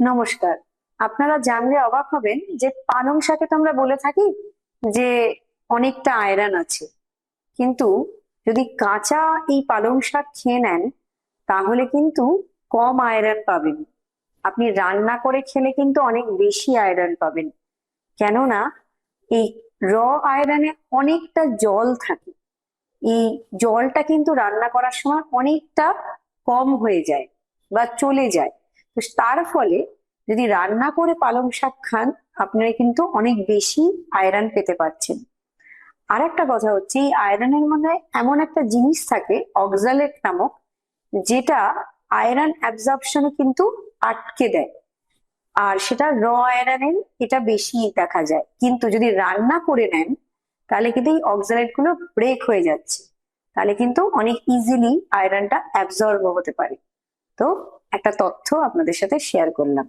নমস্কার। আপনারা জানলে অবাক হবেন যে পালং শাকে তো আমরা বলে থাকি যে অনেকটা আয়রন আছে। কিন্তু যদি কাঁচা এই পালং শাক খেয়ে নেন, তাহলে কিন্তু কম আয়রন পাবেন। আপনি রান্না করে খেলে কিন্তু অনেক বেশি আয়রন পাবেন। কেননা এই র আয়রনে অনেকটা জল থাকে। এই জলটা কিন্তু রান্না করার সময় অনেকটা কম হয়ে যায় বা চলে যায়। তার ফলে যদি রান্না করে পালং শাক খান, আপনারা কিন্তু অনেক বেশি আয়রন পেতে পারছেন। আর একটা কথা হচ্ছে, এই আয়রনের মধ্যে এমন একটা জিনিস থাকে, অক্সালেট নামক, যেটা আয়রন অ্যাবজর্পশনে কিন্তু আটকে দেয়। আর সেটা র আয়রনের এটা বেশি দেখা যায়। কিন্তু যদি রান্না করে নেন, তাহলে কিন্তু এই অক্সালেটগুলো ব্রেক হয়ে যাচ্ছে। তাহলে কিন্তু অনেক ইজিলি আয়রনটা অ্যাবজর্ব হতে পারে। তো একটা তথ্য আপনাদের সাথে শেয়ার করলাম।